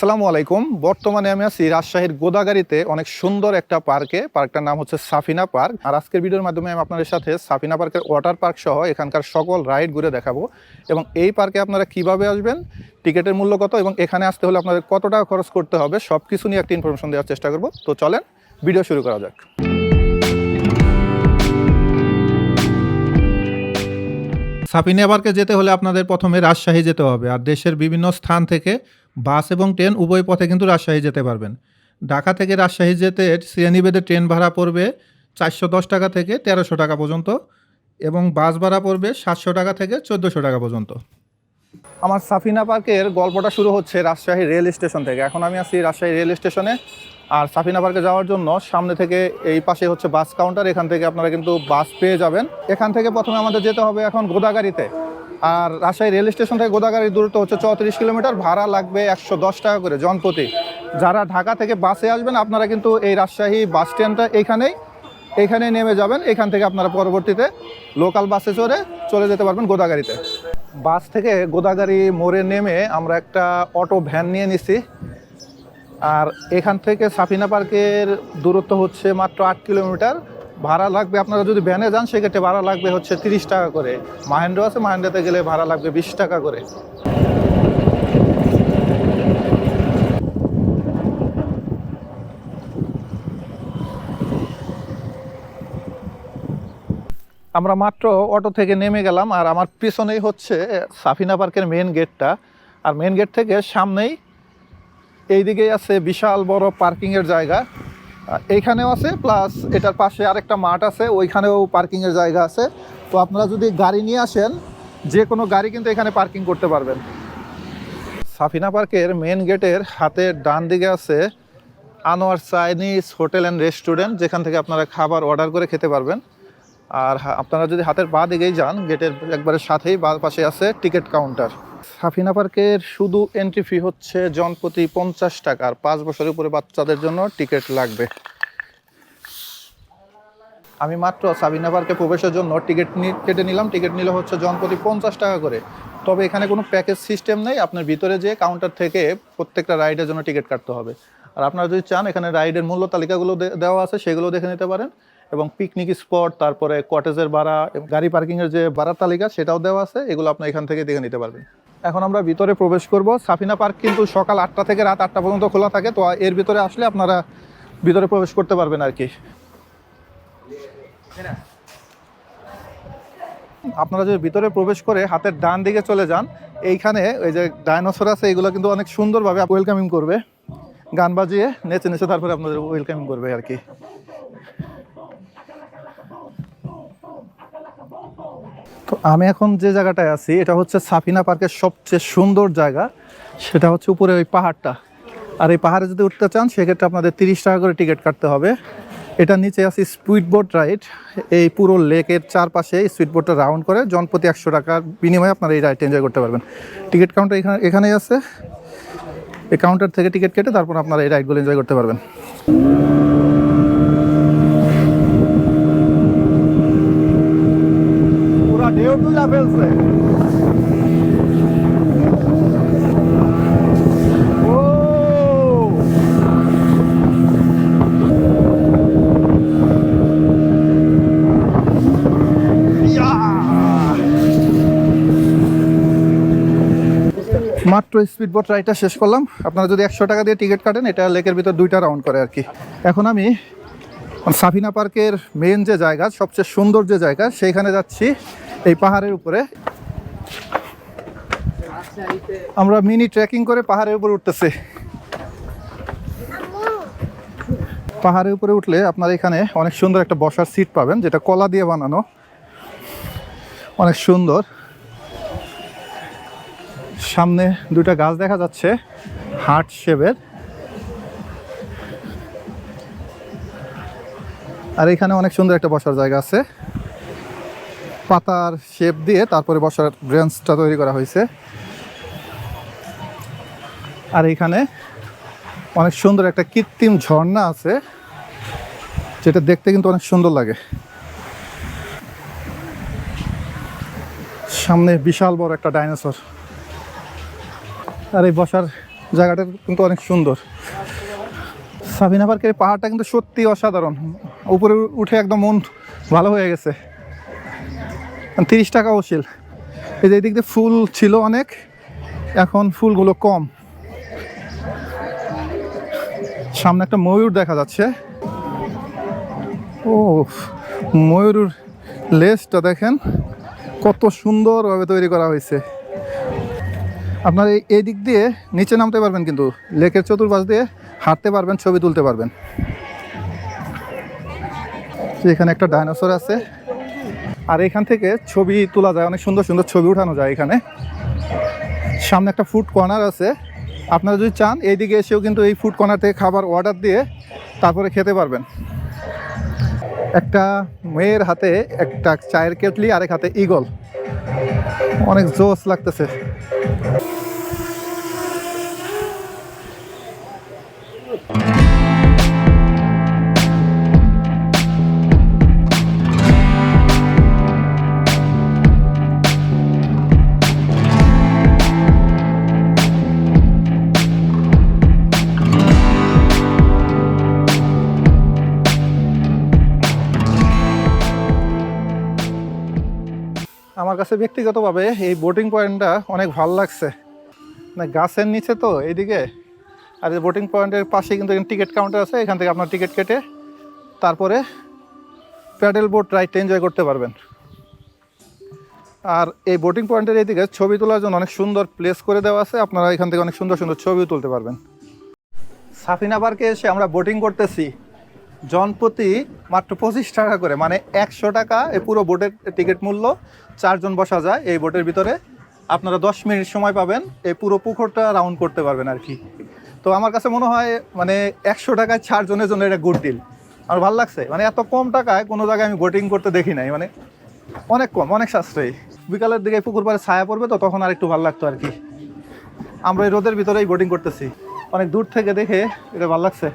আসসালামু আলাইকুম। বর্তমানে আমি আছি রাজশাহীর গোদাগাড়িতে অনেক সুন্দর একটা পার্কে। পার্কটার নাম হচ্ছে সাফিনা পার্ক। আর আজকের ভিডিওর মাধ্যমে আমি আপনাদের সাথে সাফিনা পার্কের ওয়াটার পার্ক সহ এখানকার সকল রাইড ঘুরে দেখাবো। এবং এই পার্কে আপনারা কীভাবে আসবেন, টিকিটের মূল্য কত এবং এখানে আসতে হলে আপনাদের কত টাকা খরচ করতে হবে সব কিছু নিয়ে একটা ইনফরমেশন দেওয়ার চেষ্টা করব। তো চলেন, ভিডিও শুরু করা যাক। সাপিনিয়া পার্কে যেতে হলে আপনাদের প্রথমে রাজশাহী যেতে হবে। আর দেশের বিভিন্ন স্থান থেকে বাস এবং ট্রেন উভয় পথে কিন্তু রাজশাহী যেতে পারবেন। ঢাকা থেকে রাজশাহী যেতে শ্রেণীভেদে ট্রেন ভাড়া পড়বে চারশো দশ টাকা থেকে তেরোশো টাকা পর্যন্ত এবং বাস ভাড়া পড়বে সাতশো টাকা থেকে চোদ্দোশো টাকা পর্যন্ত। আমার সাফিনা পার্কের গল্পটা শুরু হচ্ছে রাজশাহী রেল স্টেশন থেকে। এখন আমি আছি রাজশাহী রেল স্টেশনে। আর সাফিনা পার্কে যাওয়ার জন্য সামনে থেকে এই পাশে হচ্ছে বাস কাউন্টার। এখান থেকে আপনারা কিন্তু বাস পেয়ে যাবেন। এখান থেকে প্রথমে আমাদের যেতে হবে এখন গোদাগাড়িতে আর রাজশাহী রেল স্টেশন থেকে গোদাগাড়ির দূরত্ব হচ্ছে চৌত্রিশ কিলোমিটার, ভাড়া লাগবে একশো দশ টাকা করে জনপ্রতি। যারা ঢাকা থেকে বাসে আসবেন, আপনারা কিন্তু এই রাজশাহী বাস স্ট্যান্ডটা এইখানেই এখানে নেমে যাবেন। এখান থেকে আপনারা পরবর্তীতে লোকাল বাসে চড়ে চলে যেতে পারবেন গোদাগাড়িতে। বাস থেকে গোদাগাড়ি মোড়ে নেমে আমরা একটা অটো ভ্যান নিয়ে নিছি। আর এখান থেকে সাফিনা পার্কের দূরত্ব হচ্ছে মাত্র আট কিলোমিটার। ভাড়া লাগবে, আপনারা যদি ভ্যানে যান, সেক্ষেত্রে ভাড়া লাগবে হচ্ছে তিরিশ টাকা করে। মাহেন্দ্র আছে, মাহেন্দ্রাতে গেলে ভাড়া লাগবে বিশ টাকা করে। আমরা মাত্র অটো থেকে নেমে গেলাম, আর আমার পিছনেই হচ্ছে সাফিনা পার্কের মেন গেটটা আর মেন গেট থেকে সামনেই এইদিকেই আছে বিশাল বড় পার্কিংয়ের জায়গা। এইখানেও আছে প্লাস এটার পাশে আরেকটা মাঠ আছে, ওইখানেও পার্কিংয়ের জায়গা আছে। তো আপনারা যদি গাড়ি নিয়ে আসেন, যে কোনো গাড়ি কিন্তু এখানে পার্কিং করতে পারবেন। সাফিনা পার্কের মেন গেটের হাতের ডান দিকে আছে Anwar Chinese hotel and restaurant যেখান থেকে আপনারা খাবার অর্ডার করে খেতে পারবেন। আর আপনারা যদি হাতের বাঁ দিকেই যান, গেটের একবারে সাথেই বা পাশে আছে টিকিট কাউন্টার। সাফিনা পার্কের শুধু এন্ট্রি ফি হচ্ছে জনপ্রতি পঞ্চাশ টাকা, আর পাঁচ বছরের উপরে বাচ্চাদের জন্য টিকিট লাগবে। আমি মাত্র সাবিনা পার্কে প্রবেশের জন্য টিকিট কেটে নিলাম। টিকিট নিলে হচ্ছে জনপ্রতি পঞ্চাশ টাকা করে। তবে এখানে কোনো প্যাকেজ সিস্টেম নেই। আপনার ভিতরে যে কাউন্টার থেকে প্রত্যেকটা রাইডের জন্য টিকিট কাটতে হবে। আর আপনারা যদি চান, এখানে রাইডের মূল্য তালিকাগুলো দেওয়া আছে, সেগুলো দেখে নিতে পারেন। এবং পিকনিক স্পট তারপরে কটেজের ভাড়া গাড়ি পার্কিংয়ের যে ভাড়ার তালিকা, সেটাও দেওয়া আছে, এগুলো আপনি এখান থেকে দেখে নিতে পারবেন। এখন আমরা ভিতরে প্রবেশ করব। সাফিনা পার্ক কিন্তু সকাল আটটা থেকে রাত আটটা পর্যন্ত খোলা থাকে, তো এর ভিতরে আসলে আপনারা ভিতরে প্রবেশ করতে পারবেন আর কি। আপনারা যদি ভিতরে প্রবেশ করে হাতের ডান দিকে চলে যান, এইখানে ওই যে ডাইনোসর আছে, এগুলো কিন্তু অনেক সুন্দরভাবে ওয়েলকামিং করবে। গান বাজিয়ে, নেচে নেচে তারপরে আপনাদের ওয়েলকামিং করবে আর কি। তো আমি এখন যে জায়গাটায় আছি, এটা হচ্ছে সাফিনা পার্কের সবচেয়ে সুন্দর জায়গা। সেটা হচ্ছে উপরে ওই পাহাড়টা। আর এই পাহাড়ে যদি উঠতে চান, সেক্ষেত্রে আপনাদের তিরিশ টাকা করে টিকিট কাটতে হবে। এটা নিচে আছে স্পিড বোট রাইড। এই পুরো লেকের চারপাশে স্পিড বোটটা রাউন্ড করে জনপ্রতি একশো টাকার বিনিময়ে আপনারা এই রাইডটা এনজয় করতে পারবেন। টিকিট কাউন্টার এখানে, এখানেই আছে। এই কাউন্টার থেকে টিকিট কেটে তারপর আপনারা এই রাইডগুলো এনজয় করতে পারবেন পুরা ঢেউ ফেলছে। মাত্র স্পিড বোট রাইডটা শেষ করলাম। আপনারা যদি একশো টাকা দিয়ে টিকিট কাটেন, এটা লেকের ভিতর দুইটা রাউন্ড করে আর কি। এখন আমি সাফিনা পার্কের মেন যে জায়গা, সবচেয়ে সুন্দর যে জায়গা, সেইখানে যাচ্ছি। এই পাহাড়ের উপরে। আমরা মিনি ট্রেকিং করে পাহাড়ের উপরে উঠতেছি। পাহাড়ের উপরে উঠলে আপনারা এখানে অনেক সুন্দর একটা বসার সিট পাবেন, যেটা কলা দিয়ে বানানো। অনেক সুন্দর। সামনে দুইটা গাছ দেখা যাচ্ছে, হার্ট শেপের। আর এখানে অনেক সুন্দর একটা বসার জায়গা আছে। পাতার শেপ দিয়ে তারপরে বসার ব্রেঞ্চটা তৈরি করা হয়েছে। আর এখানে অনেক সুন্দর একটা কৃত্রিম ঝর্ণা আছে, যেটা দেখতে কিন্তু অনেক সুন্দর লাগে। সামনে বিশাল বড় একটা ডাইনোসর। আর এই বসার জায়গাটা কিন্তু অনেক সুন্দর। সাবিনা পার্কের পাহাড়টা কিন্তু সত্যি অসাধারণ। উপরে উঠে একদম মন ভালো হয়ে গেছে। তিরিশ টাকা ওসিল এই যে এদিক দিয়ে ফুল ছিল অনেক, এখন ফুলগুলো কম। সামনে একটা ময়ূর দেখা যাচ্ছে। ও ময়ূর লেজটা দেখেন, কত সুন্দরভাবে তৈরি করা হয়েছে। আপনার এই এই দিক দিয়ে নিচে নামতে পারবেন কিন্তু, লেকের চতুর্পাশ দিয়ে হাঁটতে পারবেন, ছবি তুলতে পারবেন। এখানে একটা ডাইনোসর আছে। আর এখান থেকে ছবি তোলা যায়, অনেক সুন্দর সুন্দর ছবি উঠানো যায় এখানে। সামনে একটা ফুড কর্নার আছে। আপনারা যদি চান, এইদিকে এসেও কিন্তু এই ফুড কর্নার থেকে খাবার অর্ডার দিয়ে তারপরে খেতে পারবেন। একটা মেয়ের হাতে একটা চায়ের কেটলি, আরেক হাতে ইগল অনেক জোস লাগতেছে। কাছে ব্যক্তিগতভাবে এই বোটিং পয়েন্টটা অনেক ভালো লাগছে। মানে গাছের নিচে তো, এইদিকে। আর এই বোটিং পয়েন্টের পাশে কিন্তু টিকিট কাউন্টার আছে, এখান থেকে আপনার টিকিট কেটে তারপরে প্যাডেল বোট রাইডটা এনজয় করতে পারবেন। আর এই বোটিং পয়েন্টের এইদিকে ছবি তোলার জন্য অনেক সুন্দর প্লেস করে দেওয়া আছে, আপনারা এখান থেকে অনেক সুন্দর সুন্দর ছবিও তুলতে পারবেন। সাফিনা পার্কে এসে আমরা বোটিং করতেছি। জনপ্রতি মাত্র পঁচিশ টাকা করে মানে একশো টাকা এই পুরো বোটের টিকিট মূল্য। চারজন বসা যায় এই বোটের ভিতরে। আপনারা দশ মিনিট সময় পাবেন এই পুরো পুকুরটা রাউন্ড করতে পারবেন আর কি। তো আমার কাছে মনে হয় মানে একশো টাকায় চারজনের জন্য এটা গুড ডিল আমার ভালো লাগছে মানে এত কম টাকায় কোনো জায়গায় আমি বোটিং করতে দেখি নাই মানে অনেক কম, অনেক সাশ্রয়ী। বিকালের দিকে পুকুর পাড়ে ছায়া পড়বে তো, তখন আর একটু ভালো লাগতো আর কি। আমরা এই রোদের ভিতরেই বোটিং করতেছি। অনেক দূর থেকে দেখে এটা ভালো লাগছে।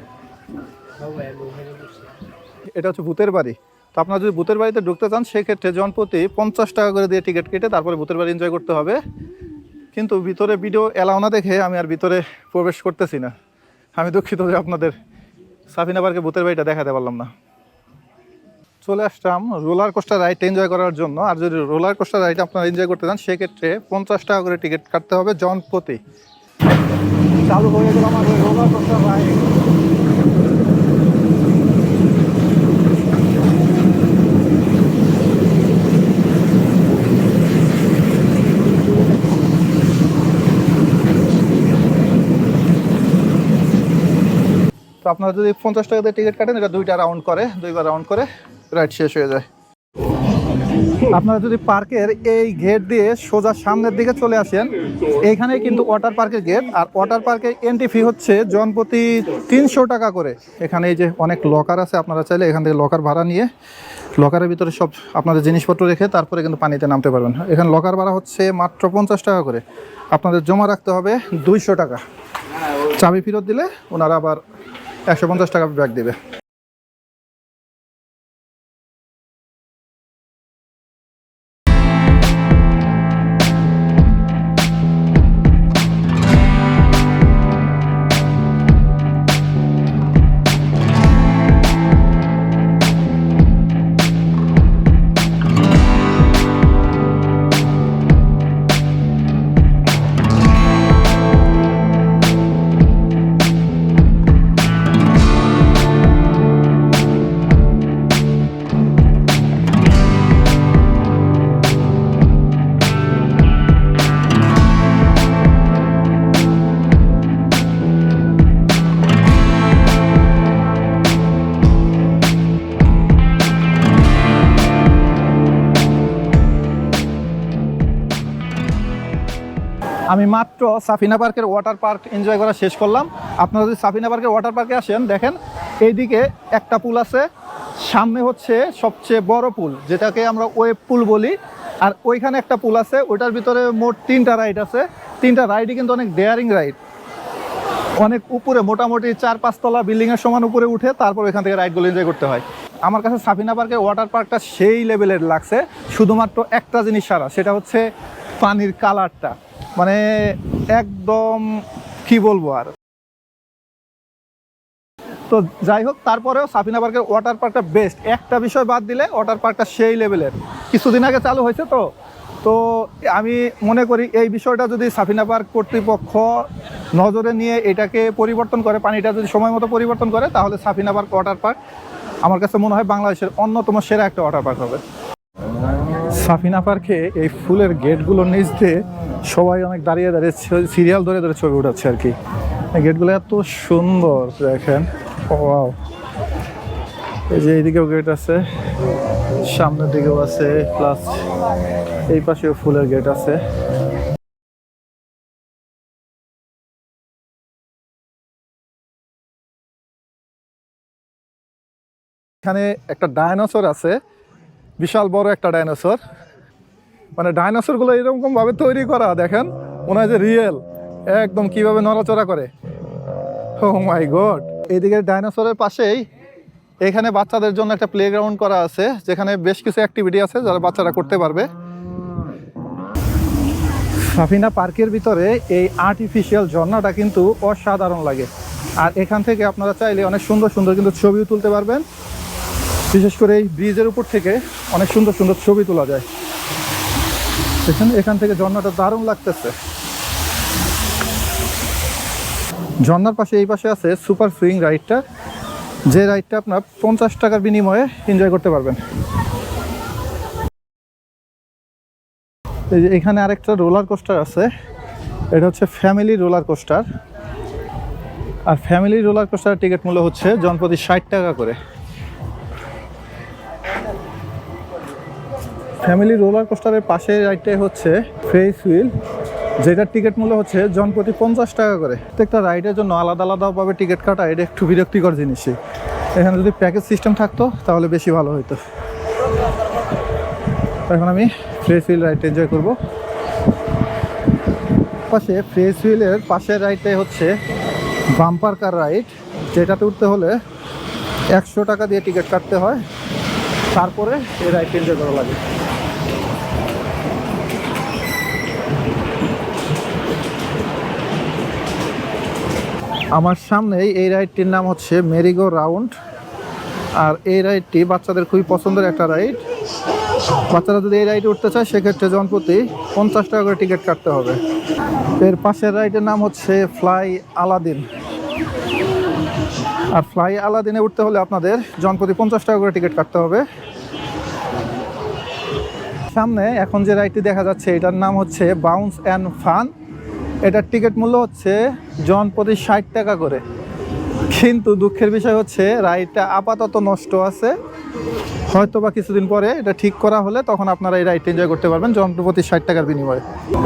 এটা হচ্ছে ভূতের বাড়ি। তো আপনারা যদি ভূতের বাড়িতে ঢুকতে চান, সেক্ষেত্রে জনপ্রতি পঞ্চাশ টাকা করে দিয়ে টিকিট কেটে তারপরে ভূতের বাড়ি এনজয় করতে হবে। কিন্তু ভিতরে ভিডিও এলাও না দেখে আমি আর ভিতরে প্রবেশ করতেছি না। আমি দুঃখিত যে আপনাদের সাফিনা পার্কে ভূতের বাড়িটা দেখাতে পারলাম না। চলে আসলাম রোলার কোস্টার রাইড এনজয় করার জন্য। আর যদি রোলার কোস্টার রাইড আপনারা এনজয় করতে চান, সেক্ষেত্রে পঞ্চাশ টাকা করে টিকিট কাটতে হবে জন প্রতি চালু হয়ে গেল আমার রোলার কোস্টার রাইড তো আপনারা যদি পঞ্চাশ টাকা দিয়ে টিকিট কাটেন, এটা দুইটা রাউন্ড করে, দুইবার রাউন্ড করে রাইড শেষ হয়ে যায়। আপনারা যদি পার্কের এই গেট দিয়ে সোজা সামনের দিকে চলে আসেন এইখানে কিন্তু ওয়াটার পার্কের গেট আর ওয়াটার পার্কের এন্ট্রি ফি হচ্ছে জনপ্রতি তিনশো টাকা করে। এখানে এই যে অনেক লকার আছে, আপনারা চাইলে এখান থেকে লকার ভাড়া নিয়ে লকারের ভিতরে সব আপনাদের জিনিসপত্র রেখে তারপরে কিন্তু পানিতে নামতে পারবেন। এখানে লকার ভাড়া হচ্ছে মাত্র পঞ্চাশ টাকা করে। আপনাদের জমা রাখতে হবে দুইশো টাকা। চাবি ফেরত দিলে ওনারা আবার একশো পঞ্চাশ টাকা ব্যাগ দেবে। আমি মাত্র সাফিনা পার্কের ওয়াটার পার্ক এনজয় করা শেষ করলাম। আপনারা যদি সাফিনা পার্কের ওয়াটার পার্কে আসেন, দেখেন এইদিকে একটা পুল আছে, সামনে হচ্ছে সবচেয়ে বড় পুল, যেটাকে আমরা ওয়েব পুল বলি। আর ওইখানে একটা পুল আছে, ওইটার ভিতরে মোট তিনটা রাইড আছে। তিনটা রাইডই কিন্তু অনেক ডেয়ারিং রাইড অনেক উপরে, মোটামুটি চার পাঁচতলা বিল্ডিংয়ের সমান উপরে উঠে তারপর ওইখান থেকে রাইডগুলো এনজয় করতে হয়। আমার কাছে সাফিনা পার্কের ওয়াটার পার্কটা সেই লেভেলের লাগছে, শুধুমাত্র একটা জিনিস সারা সেটা হচ্ছে পানির কালারটা। মানে একদম কি বলব আর। তো যাই হোক, তারপরেও সাফিনা পার্কের ওয়াটার পার্কটা বেস্ট একটা বিষয় বাদ দিলে ওয়াটার পার্কটা সেই লেভেলের কিছুদিন আগে চালু হয়েছে তো। তো আমি মনে করি এই বিষয়টা যদি সাফিনা পার্ক কর্তৃপক্ষ নজরে নিয়ে এটাকে পরিবর্তন করে, পানিটা যদি সময় মতো পরিবর্তন করে, তাহলে সাফিনা পার্ক ওয়াটার পার্ক আমার কাছে মনে হয় বাংলাদেশের অন্যতম সেরা একটা ওয়াটার পার্ক হবে। সাফিনা পার্কে এই ফুলের গেটগুলোর নিচ দিয়ে সবাই অনেক দাঁড়িয়ে দাঁড়িয়ে সিরিয়াল ধরে ধরে ছবি উঠাচ্ছে আর কি। গেটগুলো এত সুন্দর, দেখেন। ওয়াও। এই যে এইদিকেও গেট আছে, সামনের দিকেও আছে, প্লাস এই পাশেও ফুলের গেট আছে। এখানে একটা ডায়নোসর আছে বিশাল বড় একটা ডাইনোসর। মানে ডাইনোসরগুলো এরকম ভাবে তৈরি করা, দেখেন? মনে হয় যে রিয়েল একদম কীভাবে নড়াচড়া করে। ও মাই গড এইদিকে ডাইনোসরের পাশেই এখানে বাচ্চাদের জন্য একটা প্লেগ্রাউন্ড করা আছে, যেখানে বেশ কিছু অ্যাক্টিভিটি আছে যারা বাচ্চারা করতে পারবে। সাফিনা পার্কের ভিতরে এই আর্টিফিশিয়াল ঝর্ণাটা কিন্তু অসাধারণ লাগে। আর এখান থেকে আপনারা চাইলে অনেক সুন্দর সুন্দর কিন্তু ছবিও তুলতে পারবেন। বিশেষ করে এই ব্রিজের উপর থেকে অনেক সুন্দর সুন্দর ছবি তোলা যায়। এখানে, এখান থেকে ঝর্ণাটা দারুণ লাগতেছে। ঝর্ণার পাশে এই পাশে আছে সুপার সুইং রাইডটা। যে রাইডটা আপনার পঞ্চাশ টাকার বিনিময়ে এনজয় করতে পারবেন। এখানে আরেকটা রোলার কোস্টার আছে। এটা হচ্ছে ফ্যামিলি রোলার কোস্টার। আর ফ্যামিলি রোলার কোস্টারের টিকিট মূল্য হচ্ছে জনপ্রতি ষাট টাকা করে। ফ্যামিলি রোলার কোস্টারের পাশে রাইডটাই হচ্ছে ফ্রেস হুইল যেটার টিকিট মূল্য হচ্ছে জন প্রতি পঞ্চাশ টাকা করে। প্রত্যেকটা রাইডের জন্য আলাদা আলাদাভাবে টিকিট কাটা, এটা একটু বিরক্তিকর জিনিসই। এখানে যদি প্যাকেজ সিস্টেম থাকতো, তাহলে বেশি ভালো হতো এখন আমি ফ্রেস হুইল রাইড এনজয় করব। পাশে ফ্রেস হুইলের পাশের রাইডটাই হচ্ছে বাম্পার কার রাইড যেটাতে উঠতে হলে একশো টাকা দিয়ে টিকিট কাটতে হয়। তারপরে এই রাইড এনজয় করা লাগে। আমার সামনেই এই রাইডটির নাম হচ্ছে মেরিগো রাউন্ড। আর এই রাইডটি বাচ্চাদের খুবই পছন্দের একটা রাইড। বাচ্চারা যদি এই রাইডে উঠতে চায়, সেক্ষেত্রে জনপ্রতি পঞ্চাশ টাকা করে টিকিট কাটতে হবে। এর পাশের রাইডের নাম হচ্ছে ফ্লাই আলাদিন। আর ফ্লাই আলাদিনে উঠতে হলে আপনাদের জনপ্রতি পঞ্চাশ টাকা করে টিকিট কাটতে হবে। সামনে এখন যে রাইডটি দেখা যাচ্ছে, এটার নাম হচ্ছে বাউন্স অ্যান্ড ফান। এটার টিকিট মূল্য হচ্ছে জন প্রতি ষাট টাকা করে। কিন্তু দুঃখের বিষয় হচ্ছে, রাইডটা আপাতত নষ্ট আছে। হয়তো বা কিছুদিন পরে এটা ঠিক করা হলে তখন আপনারা এই রাইডটা এনজয় করতে পারবেন জন প্রতি ষাট টাকার বিনিময়ে।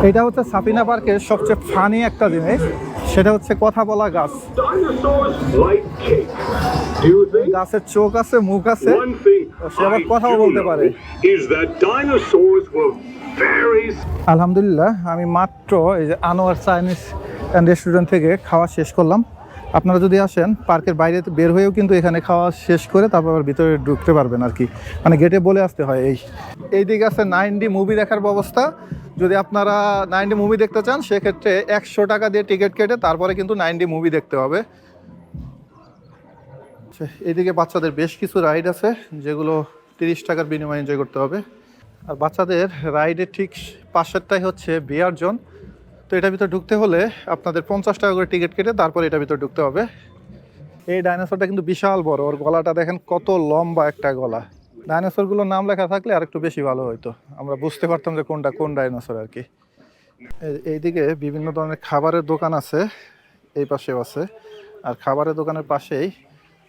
এটা হচ্ছে সাপিনা পার্কের সবচেয়ে ফানি একটা জিনিস, সেটা হচ্ছে কথা বলা গাছ। গাছের চোখ আছে মুখ আছে। সে আবার কথাও বলতে পারে। আলহামদুলিল্লাহ আমি মাত্র এই যে আনোয়ার চাইনিজ রেস্টুরেন্ট থেকে খাওয়া শেষ করলাম। আপনারা যদি আসেন পার্কের বাইরে বের হয়েও কিন্তু এখানে খাওয়া শেষ করে তারপর আবার ভিতরে ঢুকতে পারবেন আর কি। মানে গেটে বলে আসতে হয় এই। এই দিকে আছে নাইন ডি মুভি দেখার ব্যবস্থা। যদি আপনারা নাইন ডি মুভি দেখতে চান সেক্ষেত্রে একশো টাকা দিয়ে টিকিট কেটে তারপরে কিন্তু নাইন ডি মুভি দেখতে হবে। আচ্ছা, এদিকে বাচ্চাদের বেশ কিছু রাইড আছে যেগুলো তিরিশ টাকার বিনিময়ে এনজয় করতে হবে। আর বাচ্চাদের রাইডের ঠিক পাশেরটাই হচ্ছে বিয়ার জোন। তো এটার ভিতরে ঢুকতে হলে আপনাদের পঞ্চাশ টাকা করে টিকিট কেটে তারপর এটার ভিতরে ঢুকতে হবে। এই ডাইনোসরটা কিন্তু বিশাল বড় ওর গলাটা দেখেন কত লম্বা একটা গলা। ডাইনোসরগুলোর নাম লেখা থাকলে আর একটু বেশি ভালো হতো আমরা বুঝতে পারতাম যে কোনটা কোন ডাইনোসর আর কি। এইদিকে বিভিন্ন ধরনের খাবারের দোকান আছে এই পাশেও আছে। আর খাবারের দোকানের পাশেই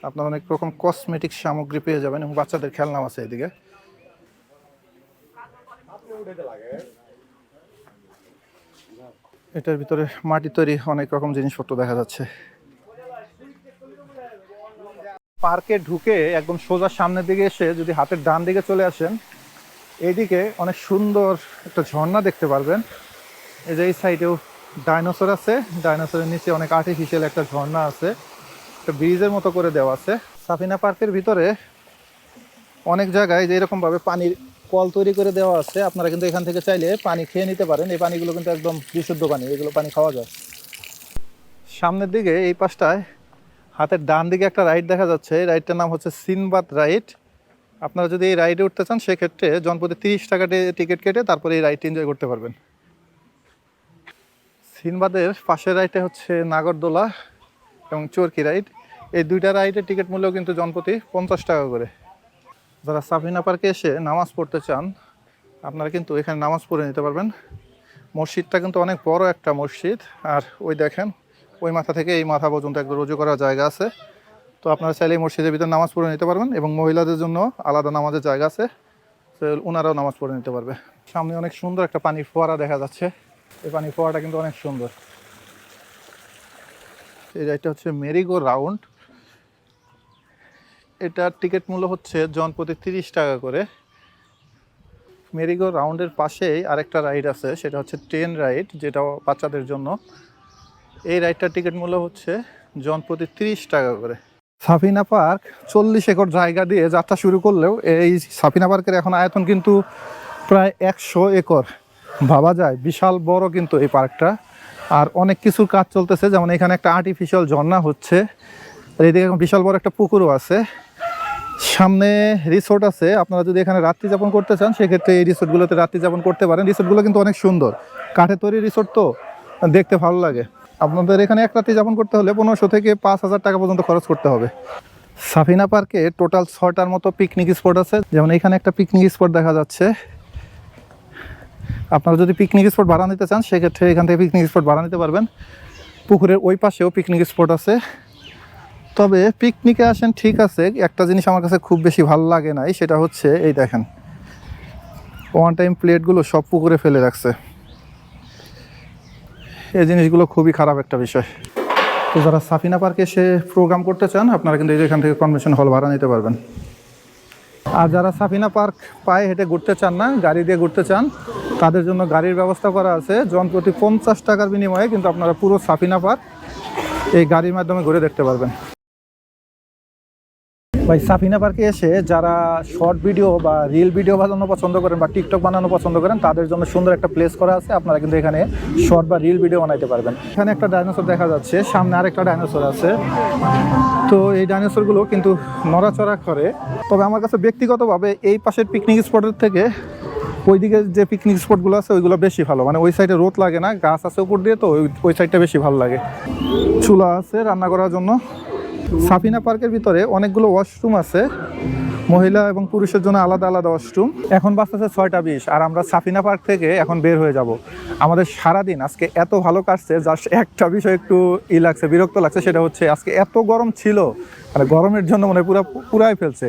আপনার অনেক রকম কসমেটিক সামগ্রী পেয়ে যাবেন এবং বাচ্চাদের খেলনাও আছে এদিকে। এটার ভিতরে মাটি তৈরি অনেক রকম জিনিসপত্র দেখা যাচ্ছে। পার্কে ঢুকে একদম সোজা সামনের দিকে এসে যদি হাতের ডান দিকে চলে আসেন এইদিকে অনেক সুন্দর একটা ঝর্ণা দেখতে পারবেন। এই যে এই সাইডেও ডাইনোসর আছে। ডাইনোসরের নিচে অনেক আর্টিফিশিয়াল একটা ঝর্ণা আছে। একটা ব্রিজের মতো করে দেওয়া আছে। সাফিনা পার্কের ভিতরে অনেক জায়গায় যে এরকম ভাবে পানির কল তৈরি করে দেওয়া আছে, আপনারা কিন্তু এখান থেকে চাইলে পানি খেয়ে নিতে পারেন। এই পানিগুলো কিন্তু একদম বিশুদ্ধ পানি, এগুলো পানি খাওয়া যায়। সামনের দিকে এই পাশটায় হাতের ডান দিকে একটা রাইড দেখা যাচ্ছে। এই রাইডটার নাম হচ্ছে সিনবাদ রাইড। আপনারা যদি এই রাইডে উঠতে চান, সেক্ষেত্রে জনপদে তিরিশ টাকা টিকিট কেটে তারপরে এই রাইডটি এনজয় করতে পারবেন। সিনবাদের পাশের রাইডটা হচ্ছে নাগরদোলা এবং চরকি রাইড। এই দুইটা রাইডের টিকিট মূল্য কিন্তু জনপ্রতি পঞ্চাশ টাকা করে। যারা সাফিনা পার্কে এসে নামাজ পড়তে চান, আপনারা কিন্তু এখানে নামাজ পড়ে নিতে পারবেন। মসজিদটা কিন্তু অনেক বড় একটা মসজিদ। আর ওই দেখেন, ওই মাথা থেকে এই মাথা পর্যন্ত একদম রুজু করার জায়গা আছে। তো আপনারা চাইলে এই মসজিদের ভিতরে নামাজ পড়ে নিতে পারবেন এবং মহিলাদের জন্য আলাদা নামাজের জায়গা আছে। তো ওনারাও নামাজ পড়ে নিতে পারবে। সামনে অনেক সুন্দর একটা পানির ফোয়ারা দেখা যাচ্ছে। এই পানির ফোয়ারাটা কিন্তু অনেক সুন্দর। এই রাইডটা হচ্ছে মেরিগো রাউন্ড। এটার টিকিট মূল্য হচ্ছে জন প্রতি তিরিশ টাকা করে। মেরিগো রাউন্ডের পাশেই আরেকটা রাইড আছে, সেটা হচ্ছে ট্রেন রাইড যেটা বাচ্চাদের জন্য। এই রাইডটার টিকিট মূল্য হচ্ছে জন প্রতি তিরিশ টাকা করে। সাফিনা পার্ক, চল্লিশ একর জায়গা দিয়ে যাত্রা শুরু করলেও এই সাফিনা পার্কের এখন আয়তন কিন্তু প্রায় একশো একর। ভাবা যায়, বিশাল বড় কিন্তু এই পার্কটা। আর অনেক কিছুর কাজ চলতেছে, যেমন এখানে একটা আর্টিফিশিয়াল ঝর্ণা হচ্ছে। আর এদিকে বিশাল বড় একটা পুকুরও আছে। সামনে রিসোর্ট আছে। আপনারা যদি এখানে রাত্রি যাপন করতে চান, সেক্ষেত্রে এই রিসোর্টগুলোতে রাত্রি যাপন করতে পারেন। রিসোর্টগুলো কিন্তু অনেক সুন্দর। কাঠে তৈরি রিসোর্ট তো, দেখতে ভালো লাগে। আপনাদের এখানে এক রাত্রি যাপন করতে হলে পনেরোশো থেকে পাঁচ হাজার টাকা পর্যন্ত খরচ করতে হবে। সাফিনা পার্কে টোটাল ছটার মতো পিকনিক স্পট আছে। যেমন এখানে একটা পিকনিক স্পট দেখা যাচ্ছে। আপনারা যদি পিকনিক স্পট ভাড়া নিতে চান, সেক্ষেত্রে এখান থেকে পিকনিক স্পট ভাড়া নিতে পারবেন। পুকুরের ওই পাশেও পিকনিক স্পট আছে। তবে পিকনিকে আসেন, ঠিক আছে। একটা জিনিস আমার কাছে খুব বেশি ভালো লাগে নাই, সেটা হচ্ছে, এই দেখেন। ওয়ান টাইম প্লেটগুলো সব পুকুরে ফেলে রাখছে। এই জিনিসগুলো খুবই খারাপ একটা বিষয়। তো যারা সাফিনা পার্কে এসে প্রোগ্রাম করতে চান, আপনারা কিন্তু এখান থেকে কনভেনশন হল ভাড়া নিতে পারবেন। আর যারা সাফিনা পার্ক পায়ে হেঁটে ঘুরতে চান না, গাড়ি দিয়ে ঘুরতে চান, তাদের জন্য গাড়ির ব্যবস্থা করা আছে। জন প্রতি পঞ্চাশ টাকার বিনিময়ে কিন্তু আপনারা পুরো সাফিনা পার্ক এই গাড়ির মাধ্যমে ঘুরে দেখতে পারবেন। ভাই, সাফিনা পার্কে এসে যারা শর্ট ভিডিও বা রিল ভিডিও বানানো পছন্দ করেন বা টিকটক বানানো পছন্দ করেন, তাদের জন্য সুন্দর একটা প্লেস করা আছে। আপনারা কিন্তু এখানে শর্ট বা রিল ভিডিও বানাইতে পারবেন। এখানে একটা ডাইনোসর দেখা যাচ্ছে, সামনে আরেকটা ডাইনোসর আছে। তো এই ডাইনোসরগুলো কিন্তু নড়াচড়া করে। তবে আমার কাছে ব্যক্তিগতভাবে এই পাশের পিকনিক স্পটের থেকে ওইদিকে যে পিকনিক স্পটগুলো আছে, ওইগুলো বেশি ভালো। মানে ওই সাইডে রোদ লাগে না, গাছ আছে উপর দিয়ে, তো ওই সাইডটা বেশি ভালো লাগে। চুলা আছে রান্না করার জন্য। সাফিনা পার্কের ভিতরে অনেকগুলো ওয়াশরুম আছে। মহিলা এবং পুরুষের জন্য আলাদা আলাদা ওয়াশরুম এখন বাজতেছে ছয়টা বিশ, আর আমরা সাফিনা পার্ক থেকে এখন বের হয়ে যাব। আমাদের সারাদিন আজকে এত ভালো কাটছে জাস্ট একটা বিষয় একটু ই লাগছে, বিরক্ত লাগছে, সেটা হচ্ছে আজকে এত গরম ছিল মানে গরমের জন্য মনে পুরা, পুরাই ফেলছে।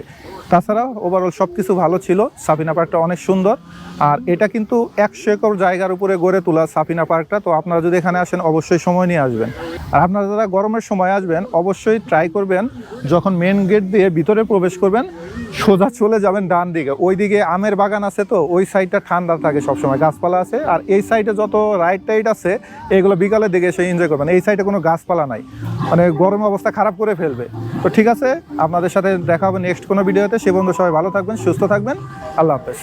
তাছাড়া ওভারঅল সব কিছু ভালো ছিল, সাফিনা পার্কটা অনেক সুন্দর। আর এটা কিন্তু একশো একর জায়গার উপরে গড়ে তোলা সাফিনা পার্কটা, তো আপনারা যদি এখানে আসেন, অবশ্যই সময় নিয়ে আসবেন। আর আপনারা যারা গরমের সময় আসবেন, অবশ্যই ট্রাই করবেন। যখন মেন গেট দিয়ে ভিতরে প্রবেশ করবেন, সোজা চলে যাবেন ডান দিকে। ওই দিকে আমের বাগান আছে তো, ওই সাইডটা ঠান্ডা থাকে সবসময়। গাছপালা আছে। আর এই সাইডে যত রাইট টাইট আছে, এগুলো বিকালের দিকে এসে এনজয় করবেন। এই সাইডে কোনো গাছপালা নাই। মানে গরম অবস্থা খারাপ করে ফেলবে। তো ঠিক আছে, আপনাদের সাথে দেখা হবে নেক্সট কোনো ভিডিওতে সে বন্ধু সবাই ভালো থাকবেন, সুস্থ থাকবেন। আল্লাহ হাফেজ।